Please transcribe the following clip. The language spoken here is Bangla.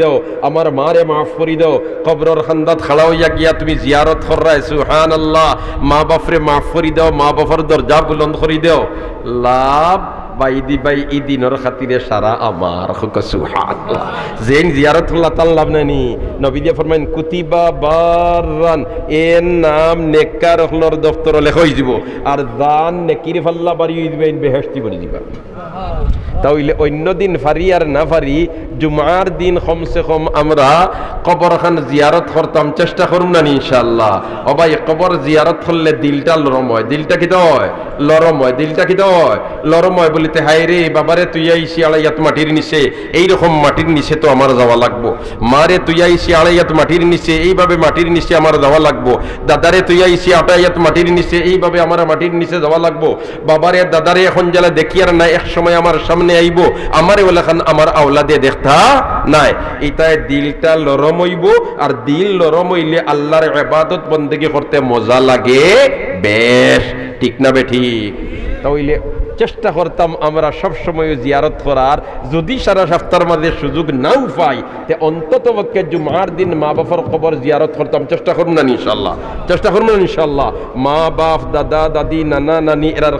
দাও, আমার মারে মাফ করি দাও। কবরর খান্দাত খাড়া হইয়া গিয়া তুমি জিয়ারত করাই সুহান আল্লাহ মা বাপরে মাফ করি দাও, মা বাপর দরজা বুলন্দ করি দাও। লাভ বাইদি বাই ইদিনর খাতিরে সারা আমার জেন জিয়ারত হল্লা তাল লাভ নানি নবী দিয়ে ফরমাইন, কুতিবা বারান এর নাম নেককার হলর দফতর লেখ হয়ে যাব। আর দান নেকির ফাল্লা বাড়ি দিবেন বেহেস্তি বাড়ি দিবা তাহলে অন্য দিন ফারি আর না ফারি, জুমার দিন কমসে কম আমরা কবরখান জিয়ারত করতাম, চেষ্টা করুন না ইনশাল্লাহ ও ভাই, কবর জিয়ারত করলে দিলটা লরম হয়। দিলটা কি হয়? লরম হয়। দিলটা কি হয়? লরম হয় বলিতে হাই রে, বাবারে, তুই আইসি আড়াইয়াত মাটির নিচে, এইরকম মাটির নিচে তো আমার যাওয়া লাগবো। মারে, তুই আইসি আড়াইয়াত মাটির নিচে, এইভাবে মাটির নিচে আমার যাওয়া লাগবো। দাদারে, তুই আইসি আটাইয়াত মাটির নিচে, এইভাবে আমার মাটির নিচে যাওয়া লাগবো। বাবারে, দাদারে, এখন জেলা দেখি আর না এক সময় আমার সামনে আইব। আমারে ওলাখান আমার আওলাদে দেখতা নাই। এটাই দিলটা লরম হইব, আর দিল লরম হইলে আল্লাহর ইবাদত বন্দেগি করতে মজা লাগে বেশ। ঠিক না বে ঠিক তাহলে চেষ্টা করতাম আমরা সব সময় জিয়ারত করার। যদি সারা সপ্তাহের মাঝে সুযোগ নাও পাই, তে অন্তত পক্ষে জুমার দিন মা বাবার কবর জিয়ারত করতাম। চেষ্টা করুন না ইনশাল্লাহ চেষ্টা করুন না ইনশাল্লাহ মা বাপ, দাদা, দাদি, নানা, নানি, এরার